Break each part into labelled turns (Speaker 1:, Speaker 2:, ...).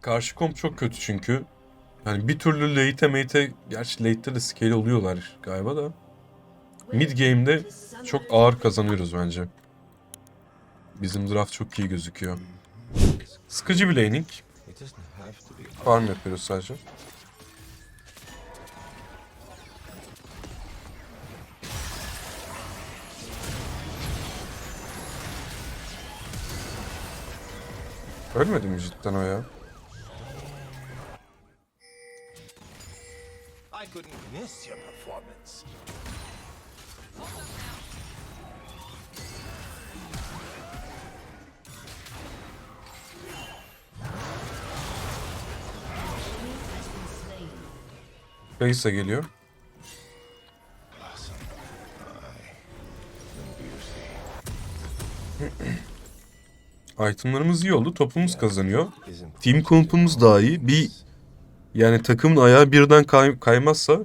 Speaker 1: Karşı komp çok kötü çünkü. Yani bir türlü late'e mate'e, gerçi late'te de scale oluyorlar galiba da. Mid game'de çok ağır kazanıyoruz bence. Bizim draft çok iyi gözüküyor. Sıkıcı bir laning. Farm yapıyoruz sadece. Ölmedi mi cidden o ya?
Speaker 2: Couldn't miss your performance.
Speaker 1: Kayısa geliyor. Itemlarımız iyi oldu. Topumuz kazanıyor. Team kompumuz daha iyi. Bir yani takımın ayağı birden kay- kaymazsa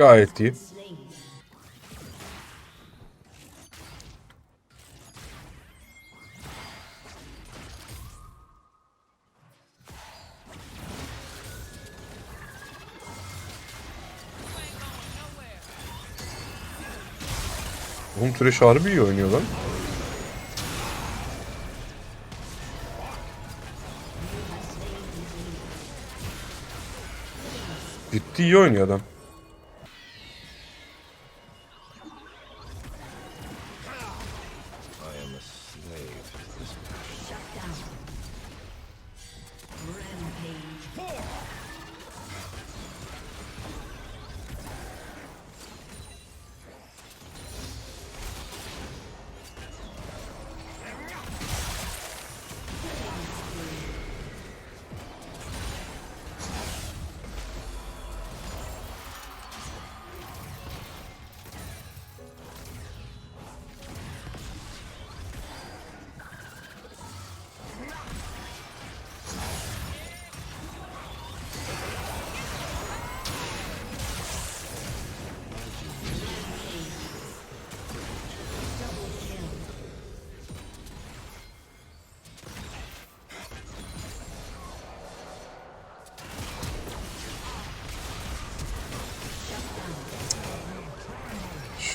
Speaker 2: I am
Speaker 1: Thresh harbi iyi oynuyor lan. Ciddi iyi oynuyor adam.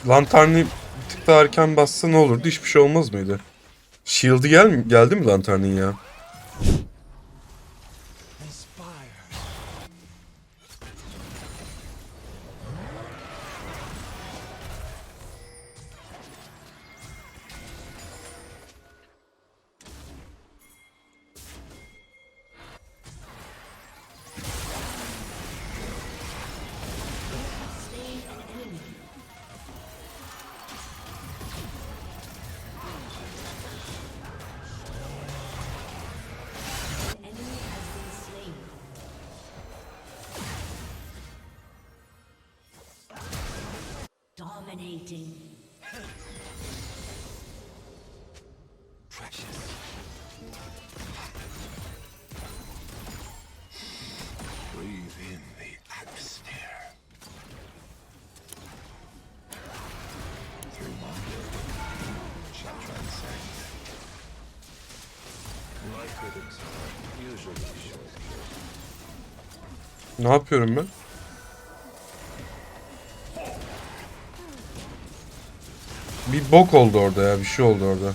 Speaker 1: Lantern'i bir tık daha erken bassa ne olurdu? Hiçbir şey olmaz mıydı? Shield'ı gel geldi mi lanternin ya?
Speaker 3: Dominating.
Speaker 2: Precious. Breathe in the atmosphere. Through my will shall transcend. My critics are usually short
Speaker 1: Ne yapıyorum ben? Bir bok oldu orada ya. Bir şey oldu orada.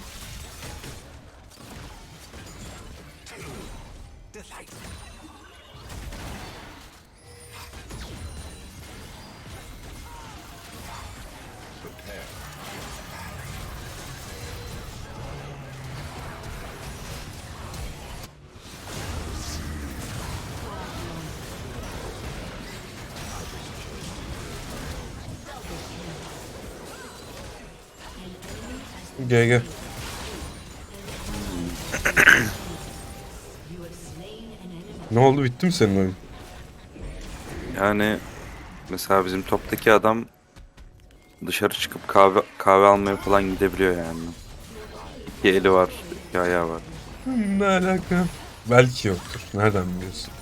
Speaker 1: GG. Ne oldu bitti mi senin oyun?
Speaker 4: Yani mesela bizim toptaki adam dışarı çıkıp kahve kahve almaya falan gidebiliyor yani. İki eli var, iki ayağı var.
Speaker 1: Ne alaka? Belki yoktur. Nereden biliyorsun?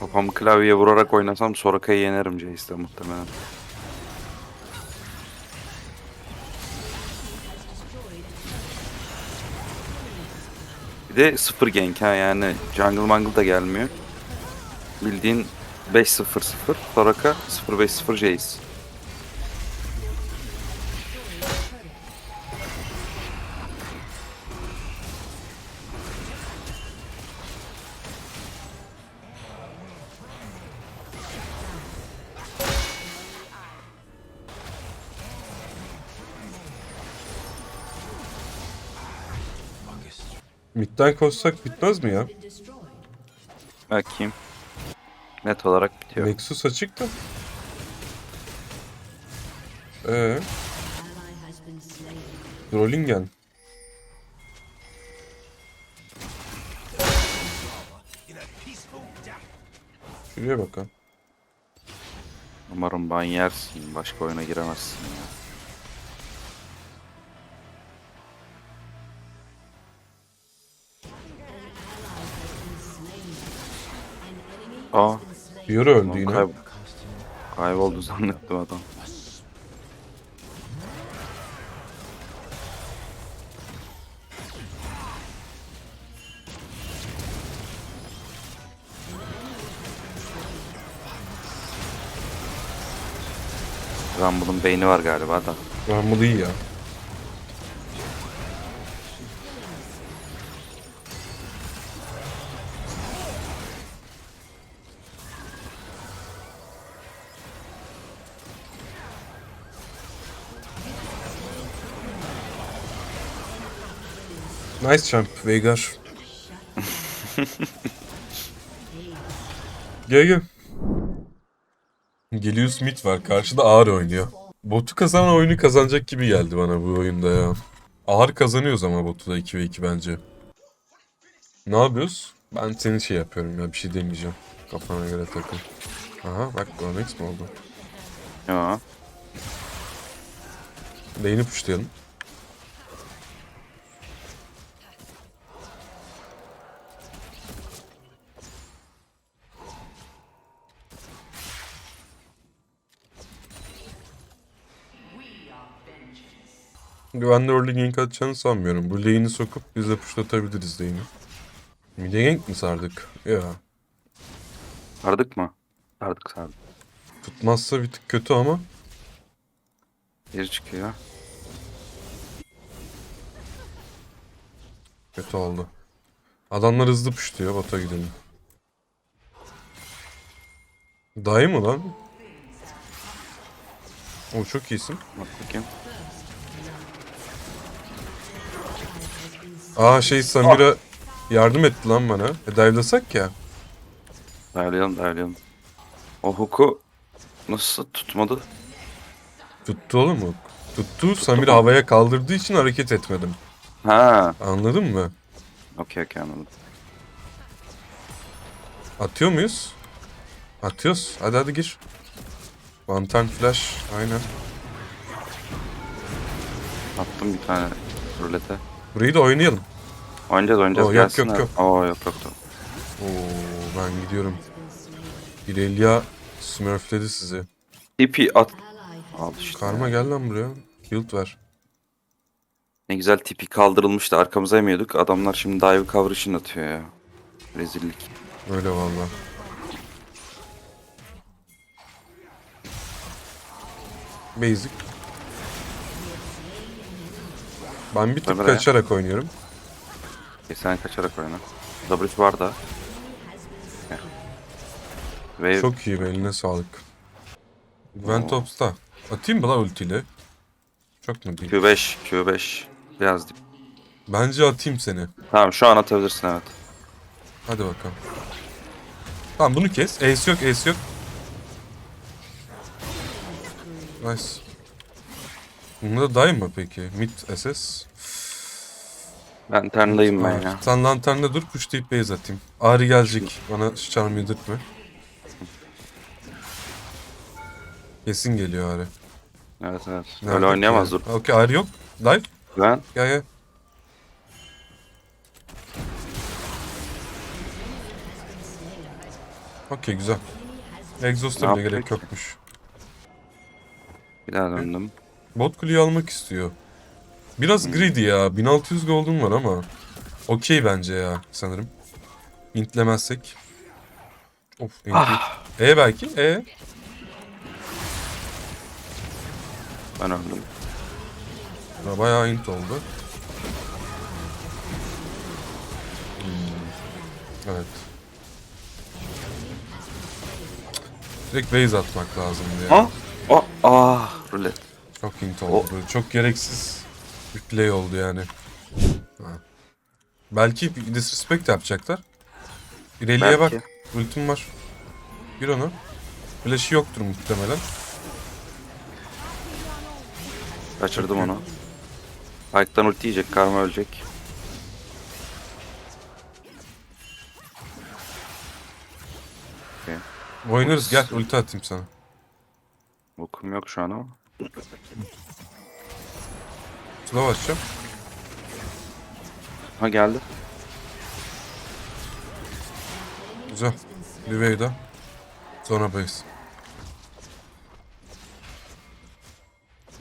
Speaker 4: Kafamı klavyeye vurarak oynasam Soraka'yı yenerim Jace'de muhtemelen. De sıfır gank ha yani jungle mangle da gelmiyor. Bildiğin 5-0-0 Soraka 0-5-0 Jace.
Speaker 1: Midden koşsak bitmez mi ya?
Speaker 4: Bakayım. Net olarak bitiyor.
Speaker 1: Nexus açık da. Ee. Drollingen. Şuraya bakalım.
Speaker 4: Umarım ban yersin. Başka oyuna giremezsin ya. Aa,
Speaker 1: Fiora öldü yine.
Speaker 4: kayb kayboldu zannettim adam. Rumble'ın beyni var galiba da.
Speaker 1: Rumble iyi ya. Nice champ Veigar. gel gel. Geliyor Smith var. Karşıda ağır oynuyor. Botu kazanan oyunu kazanacak gibi geldi bana bu oyunda ya. Ağır kazanıyoruz ama botu da 2 ve 2 bence. Ne yapıyoruz? Ben senin şey yapıyorum ya bir şey demeyeceğim. Kafana göre takıl. Aha bak Gonex mi oldu?
Speaker 4: Ya.
Speaker 1: Lane'i pushlayalım. Güvenli early gank atacağını sanmıyorum. Bu lane'i sokup biz de pushlatabiliriz lane'i. Mide gank mi sardık? Ya.
Speaker 4: Sardık mı? Sardık sardık.
Speaker 1: Tutmazsa bir tık kötü ama.
Speaker 4: Geri çıkıyor.
Speaker 1: Kötü oldu. Adamlar hızlı pushluyor. Bota gidelim. Dayı mı lan? O çok iyisin.
Speaker 4: Bak bakayım.
Speaker 1: Aa şey Samira yardım etti lan bana. E dive'lasak ya.
Speaker 4: Dayalayalım dayalayalım. O hook'u nasıl tutmadı?
Speaker 1: Tuttu oğlum o. Tuttu. Samira havaya kaldırdığı için hareket etmedim.
Speaker 4: Ha,
Speaker 1: Anladın mı?
Speaker 4: okey okey anladım.
Speaker 1: Atıyor muyuz? Atıyoruz. Hadi hadi gir. One time flash. Aynen.
Speaker 4: Attım bir tane rulete.
Speaker 1: Burayı da oynayalım.
Speaker 4: Oynayacağız oynayacağız
Speaker 1: Oo, yok, yok, yok.
Speaker 4: Oo yok yok yok.
Speaker 1: Oo ben gidiyorum. İrelia smurfledi sizi.
Speaker 4: Tipi at. Al işte.
Speaker 1: Karma gel lan buraya. Build ver.
Speaker 4: Ne güzel tipi kaldırılmıştı arkamıza yemiyorduk. Adamlar şimdi dive cover için atıyor ya. Rezillik.
Speaker 1: Öyle valla. Basic. Ben bir tık
Speaker 4: ya.
Speaker 1: kaçarak oynuyorum.
Speaker 4: E sen kaçarak oyna. W var da. Ve
Speaker 1: Çok iyi be eline sağlık. Ventops'ta. Atayım mı lan ultiyle? Çok mu değil?
Speaker 4: Q5, Q5. Biraz dip.
Speaker 1: Bence atayım seni.
Speaker 4: Tamam şu an atabilirsin evet.
Speaker 1: Hadi bakalım. Tamam bunu kes. Ace yok, ace yok. Nice. Bunda da die mı peki? Mid SS.
Speaker 4: Ben turndayım ben ya.
Speaker 1: Sen lanternde dur, pushlayıp base atayım. Ağrı gelecek. Bana şu charm yedirtme. Kesin geliyor Ari.
Speaker 4: Evet evet.
Speaker 1: Nerede
Speaker 4: Öyle oynayamaz dur.
Speaker 1: Okey Ari yok. Live.
Speaker 4: Ben
Speaker 1: Gel gel. Okey güzel. Exhaust'a
Speaker 4: Ne
Speaker 1: bile gerek
Speaker 4: yapacak ki?
Speaker 1: yokmuş.
Speaker 4: bir daha döndüm.
Speaker 1: Bot kuleyi almak istiyor. Biraz greedy ya. 1600 gold'um var ama. Okey bence ya sanırım. Intlemezsek. Of.
Speaker 4: Ah.
Speaker 1: E belki. E.
Speaker 4: Ben öldüm.
Speaker 1: Ya Bayağı int oldu. Hmm, Evet. Direkt base atmak lazım diye.
Speaker 4: Ha? Oh, ah, rulet.
Speaker 1: Çok int oldu. Çok gereksiz bir play oldu yani. Ha. Belki bir disrespect yapacaklar. İleriye bak. Ultim var. Gir onu. Flash'ı yoktur muhtemelen.
Speaker 4: Kaçırdım onu. Pike'dan ulti yiyecek, karma ölecek.
Speaker 1: Oynarız gel ulti atayım sana.
Speaker 4: Okum yok şu an ama.
Speaker 1: Slow açacağım.
Speaker 4: Ha geldi.
Speaker 1: Güzel. Riveyda. Sonra base.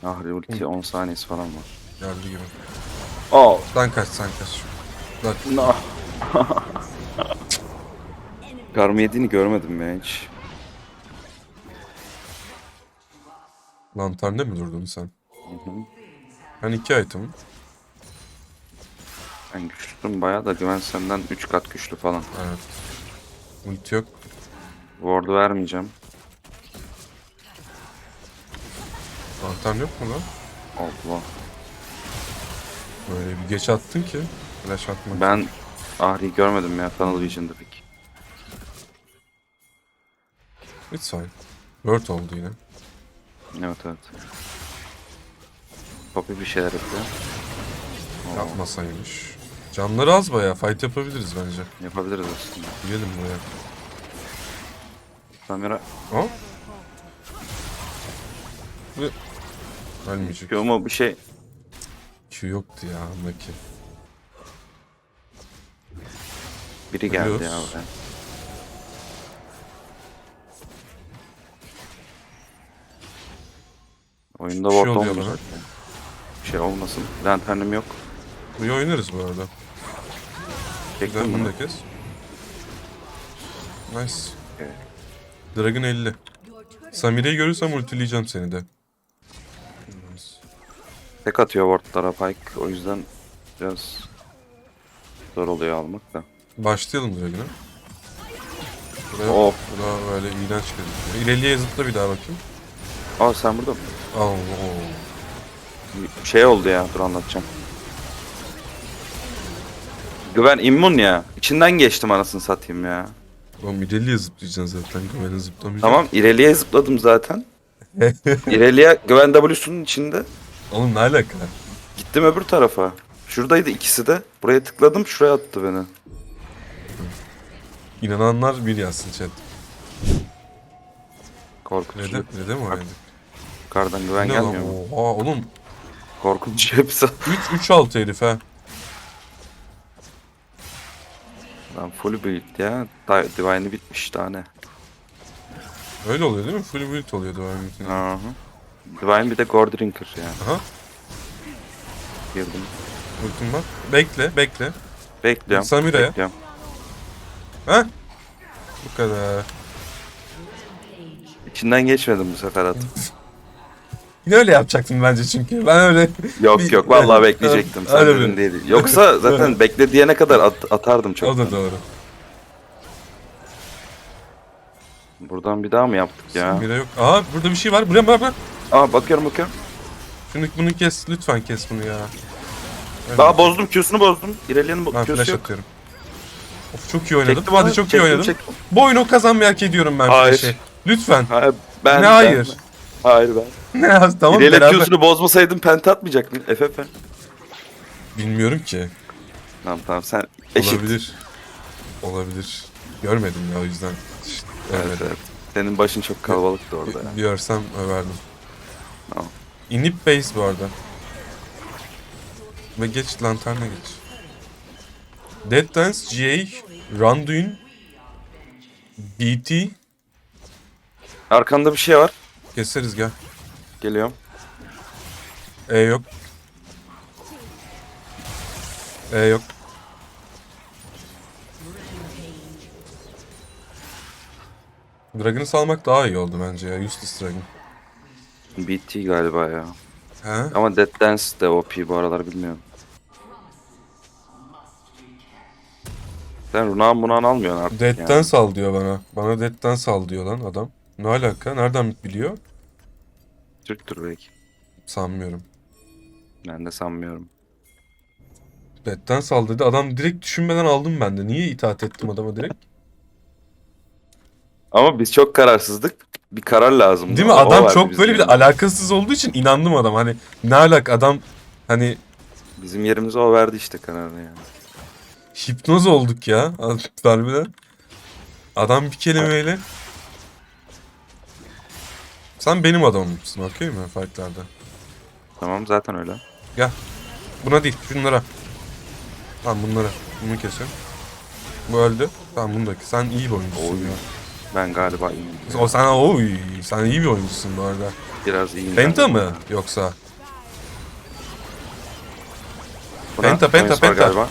Speaker 4: Ah ulti 10 saniyesi falan var.
Speaker 1: Geldi gibi.
Speaker 4: Oh,
Speaker 1: Sen kaç sen kaç. Bak
Speaker 4: no. Karma yediğini görmedim ya hiç.
Speaker 1: Lanternde mi durdun sen? Ben iki item'ım.
Speaker 4: Ben güçlüyüm bayağı da güven senden 3 kat güçlü falan.
Speaker 1: Evet. Ulti yok.
Speaker 4: Ward'u vermeyeceğim.
Speaker 1: Lantern yok mu lan?
Speaker 4: Allah.
Speaker 1: Böyle bir geç attın ki. Flash atmak.
Speaker 4: Ben Ahri'yi görmedim ya Tunnel Vision'da pek.
Speaker 1: It's fine. Word oldu yine.
Speaker 4: Evet evet. Poppy bir şeyler yapıyor. Oo,
Speaker 1: Yapmasaymış. Canları az bayağı. Fight yapabiliriz bence.
Speaker 4: Yapabiliriz aslında.
Speaker 1: Girelim buraya.
Speaker 4: Samira
Speaker 1: O? Ve... Ölmeyecek.
Speaker 4: Q mu bir şey.
Speaker 1: Q yoktu ya andaki.
Speaker 4: Biri geldi ya
Speaker 1: Biliyoruz.
Speaker 4: Oyunda
Speaker 1: şey
Speaker 4: ward
Speaker 1: bana.
Speaker 4: Bir şey olmasın. Lanternim yok.
Speaker 1: Burayı oynarız bu arada.
Speaker 4: Çektim
Speaker 1: bunu da kes. Nice.
Speaker 4: Evet.
Speaker 1: Dragon 50. Samire'yi görürsem ultileyeceğim seni de.
Speaker 4: Tek atıyor wardlara Pike. O yüzden biraz zor oluyor almak da.
Speaker 1: Başlayalım Dragon'a. Buraya,
Speaker 4: Of.
Speaker 1: Bura böyle iğrenç gözüküyor. İleriye zıpla bir daha bakayım.
Speaker 4: Aa sen burada mı?
Speaker 1: Oo.
Speaker 4: Şey oldu ya dur anlatacağım. Güven immun ya. İçinden geçtim anasını satayım ya.
Speaker 1: Oğlum ileriye zıplayacaksın zaten. Güven'e zıplamayacağım.
Speaker 4: Tamam ileriye zıpladım zaten. İleriye Güven W'sunun içinde.
Speaker 1: Oğlum ne alaka?
Speaker 4: Gittim öbür tarafa. Şuradaydı ikisi de. Buraya tıkladım şuraya attı beni.
Speaker 1: İnananlar bir yazsın chat.
Speaker 4: Korkutucu.
Speaker 1: Neden, neden mi oynadık?
Speaker 4: Yukarıdan güven
Speaker 1: Ne lan?
Speaker 4: gelmiyor mu?
Speaker 1: Oha oğlum.
Speaker 4: Korkutucu hepsi.
Speaker 1: 3-3-6 herif ha.
Speaker 4: Lan full build ya. Di- Divine'i bitmiş tane.
Speaker 1: Öyle oluyor değil mi? Full build oluyor devam ediyor.
Speaker 4: Aha. Divine bir de Gore Drinker ya.
Speaker 1: Aha.
Speaker 4: Girdim.
Speaker 1: Ultim var. Bekle, bekle.
Speaker 4: Bekliyorum.
Speaker 1: Samira'ya.
Speaker 4: Bekliyorum.
Speaker 1: Ha? Bu kadar.
Speaker 4: İçinden geçmedim bu sefer at.
Speaker 1: Yine öyle yapacaktım bence çünkü. Ben öyle...
Speaker 4: Yok
Speaker 1: Bir-
Speaker 4: yok vallahi bekleyecektim. Sen
Speaker 1: Öyle
Speaker 4: dedin
Speaker 1: mi?
Speaker 4: değil. Yoksa zaten bekle diyene kadar at- atardım çok.
Speaker 1: O da doğru.
Speaker 4: Buradan bir daha mı yaptık ya?
Speaker 1: Samira yok. Aa burada bir şey var. Buraya bak bak.
Speaker 4: Aa bakıyorum bakıyorum.
Speaker 1: Şunu bunu kes. Lütfen kes bunu ya. Öyle.
Speaker 4: Daha bozdum Q'sunu bozdum. İrelia'nın
Speaker 1: Ben
Speaker 4: bo-
Speaker 1: flash
Speaker 4: Q'su yok.
Speaker 1: atıyorum. Of çok iyi oynadım.
Speaker 4: Çektim
Speaker 1: Hadi çok iyi
Speaker 4: çektim,
Speaker 1: oynadım.
Speaker 4: çektim.
Speaker 1: Bu oyunu kazanmayı hak ediyorum ben
Speaker 4: Hayır.
Speaker 1: flash'e. Lütfen.
Speaker 4: Ha, ben,
Speaker 1: ne
Speaker 4: ben-
Speaker 1: hayır?
Speaker 4: Hayır ben.
Speaker 1: Ne yaz tamam
Speaker 4: İrelia
Speaker 1: beraber.
Speaker 4: Q'sunu bozmasaydım penta atmayacak mıyım? FF.
Speaker 1: Bilmiyorum ki.
Speaker 4: Tamam tamam sen eşit.
Speaker 1: Olabilir. Olabilir. Görmedim ya o yüzden. İşte,
Speaker 4: Evet, evet. Senin başın çok kalabalıktı orada ya.
Speaker 1: Görsem överdim.
Speaker 4: Tamam.
Speaker 1: İnip base bu arada. Ve geç lanterna geç. Dead Dance, GA, Randuin, BT.
Speaker 4: Arkanda bir şey var.
Speaker 1: Keseriz gel.
Speaker 4: Geliyorum.
Speaker 1: E yok. E yok. Dragon'ı salmak daha iyi oldu bence ya. Useless Dragon.
Speaker 4: BT galiba ya.
Speaker 1: He?
Speaker 4: Ama Dead Dance de OP bu aralar bilmiyorum. Sen Runan Munan almıyorsun artık
Speaker 1: Dead'den
Speaker 4: yani.
Speaker 1: sal diyor bana. Bana Dead'den sal diyor lan adam. Ne alaka? Nereden biliyor?
Speaker 4: Türktür belki.
Speaker 1: Sanmıyorum.
Speaker 4: Ben de sanmıyorum.
Speaker 1: Dead'den sal dedi. Adam direkt düşünmeden aldım ben de. Niye itaat ettim adama direkt?
Speaker 4: Ama biz çok kararsızdık. Bir karar lazım.
Speaker 1: Değil mi? Adam çok böyle bir de alakasız olduğu için inandım adam. Hani ne alak adam hani
Speaker 4: Bizim yerimize o verdi işte kararı yani.
Speaker 1: hipnoz olduk ya. Harbiden. Adam bir kelimeyle sen benim adamımsın okey mi fightlarda?
Speaker 4: Tamam zaten öyle.
Speaker 1: Gel. Buna değil şunlara. Tamam bunlara. Bunu kesiyorum. Bu öldü. Tamam bunu da kes. Sen iyi bir oyuncusun
Speaker 4: Oy.
Speaker 1: ya.
Speaker 4: Ben galiba iyiyim.
Speaker 1: O sen oy sen iyi bir oyuncusun bu arada.
Speaker 4: Biraz iyiyim.
Speaker 1: Penta
Speaker 4: ben.
Speaker 1: mı yoksa?
Speaker 4: Buna
Speaker 1: Penta, penta,
Speaker 4: oyuncusu var
Speaker 1: penta.
Speaker 4: Galiba.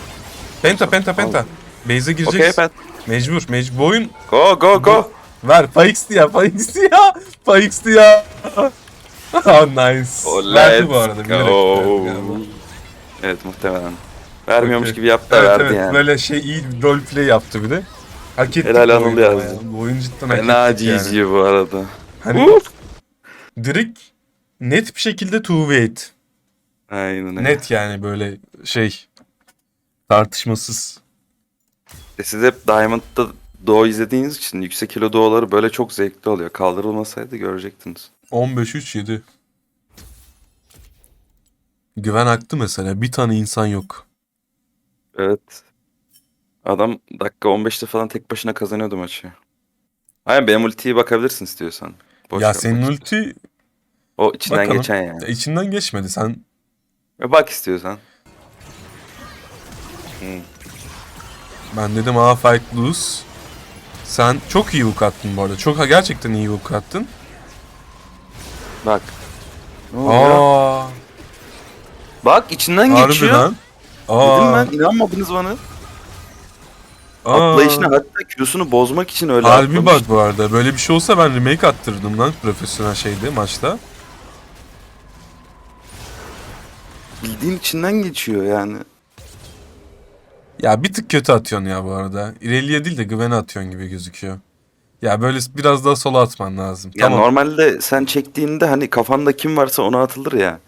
Speaker 1: Penta penta penta. Base'e
Speaker 4: Okey
Speaker 1: gireceksin.
Speaker 4: pet.
Speaker 1: Mecbur mecbur. Bu oyun
Speaker 4: Go go go.
Speaker 1: ver. Faix ya Faix ya. Faix ya. oh nice.
Speaker 4: Oh,
Speaker 1: Verdi bu arada. bilerek verdi galiba.
Speaker 4: Evet muhtemelen. Vermiyormuş
Speaker 1: Okey.
Speaker 4: gibi yaptı da
Speaker 1: Evet
Speaker 4: verdi
Speaker 1: evet
Speaker 4: yani.
Speaker 1: böyle şey iyi roleplay yaptı bir de. Hak ettik
Speaker 4: Helal
Speaker 1: bu
Speaker 4: Anıl
Speaker 1: oyunu
Speaker 4: yazdı.
Speaker 1: ya. Bu oyun cidden hak
Speaker 4: Fena
Speaker 1: ettik yani.
Speaker 4: GG bu arada.
Speaker 1: Hani
Speaker 4: Uf.
Speaker 1: direkt net bir şekilde two weight.
Speaker 4: Aynen öyle.
Speaker 1: Net yani böyle şey tartışmasız.
Speaker 4: E siz hep Diamond'da Doğu izlediğiniz için yüksek kilo doğuları böyle çok zevkli oluyor. Kaldırılmasaydı görecektiniz.
Speaker 1: 15-3-7. Güven aktı mesela. Bir tane insan yok.
Speaker 4: Evet. Adam dakika 15'te falan tek başına kazanıyordu maçı. Aynen benim ultiye bakabilirsin istiyorsan. Boş
Speaker 1: ya senin
Speaker 4: ver.
Speaker 1: ulti
Speaker 4: O içinden
Speaker 1: Bakalım.
Speaker 4: geçen yani.
Speaker 1: ya içinden geçmedi. Sen
Speaker 4: E bak istiyorsan.
Speaker 1: ben dedim aa fight lose. Sen çok iyi hook attın bu arada. Çok gerçekten iyi hook attın.
Speaker 4: Bak. Ne oluyor?
Speaker 1: Aa,
Speaker 4: Bak içinden geçiyor.
Speaker 1: harbiden.
Speaker 4: Dedim
Speaker 1: Aa,
Speaker 4: ben inanmadınız bana.
Speaker 1: aa.
Speaker 4: Atlayışını hatta kilosunu bozmak için öyle
Speaker 1: Harbi
Speaker 4: atlamış.
Speaker 1: bak bu arada. Böyle bir şey olsa ben remake attırdım lan profesyonel şeyde maçta.
Speaker 4: Bildiğin içinden geçiyor yani.
Speaker 1: Ya bir tık kötü atıyorsun ya bu arada. İreliye değil de güvene atıyorsun gibi gözüküyor. Ya böyle biraz daha sola atman lazım.
Speaker 4: Ya
Speaker 1: tamam.
Speaker 4: normalde sen çektiğinde hani kafanda kim varsa ona atılır ya.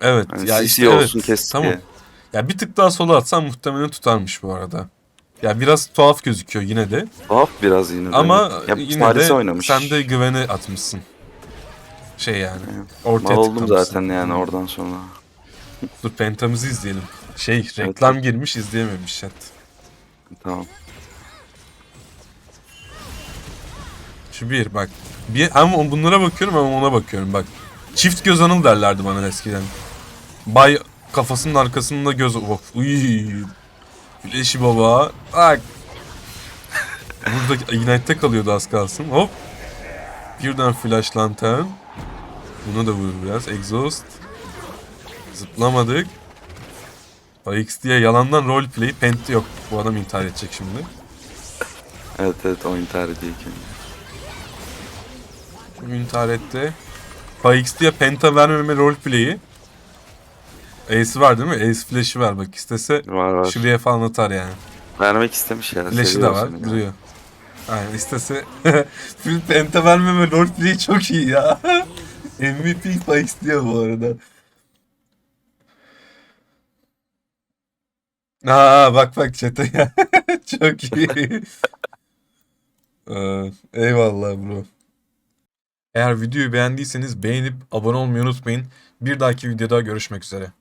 Speaker 1: Evet.
Speaker 4: Hani
Speaker 1: ya
Speaker 4: CC
Speaker 1: işte
Speaker 4: olsun
Speaker 1: evet.
Speaker 4: kes
Speaker 1: Tamam.
Speaker 4: diye.
Speaker 1: Ya bir tık daha sola atsan muhtemelen tutarmış bu arada. Ya biraz tuhaf gözüküyor yine de.
Speaker 4: Tuhaf biraz yine de.
Speaker 1: Ama
Speaker 4: ya,
Speaker 1: yine
Speaker 4: Paris
Speaker 1: de
Speaker 4: oynamış.
Speaker 1: sen de güvene atmışsın. Şey yani.
Speaker 4: Mal
Speaker 1: Ortaya
Speaker 4: oldum
Speaker 1: tıklamışsın.
Speaker 4: zaten yani oradan sonra.
Speaker 1: Dur pentamızı izleyelim. Şey reklam girmiş izleyememiş chat.
Speaker 4: Tamam.
Speaker 1: Şu bir bak. Bir, hem bunlara bakıyorum hem ona bakıyorum bak. Çift göz anıl derlerdi bana eskiden. Bay kafasının arkasında göz... Of uy. Güleşi baba. Bak. Burada Ignite'te kalıyordu az kalsın. Hop. Birden flash lantern. Bunu da vur biraz. Exhaust. Zıplamadık. AX diye yalandan roleplay. Pent yok. Bu adam intihar edecek şimdi.
Speaker 4: Evet evet o intihar ediyor ki.
Speaker 1: intihar etti. PyX diye penta vermeme roleplay'i. Ace var değil mi? Ace flash'ı var bak istese
Speaker 4: Var var.
Speaker 1: şuraya falan atar yani.
Speaker 4: Vermek istemiş ya.
Speaker 1: Flash'ı
Speaker 4: seviyor
Speaker 1: da var
Speaker 4: seni.
Speaker 1: duruyor. Aynen istese full penta vermeme roleplay'i çok iyi ya. MVP PyX diyor bu arada. Aa bak bak chat'e ya. çok iyi. Ee, eyvallah bro. Eğer videoyu beğendiyseniz beğenip abone olmayı unutmayın. Bir dahaki videoda görüşmek üzere.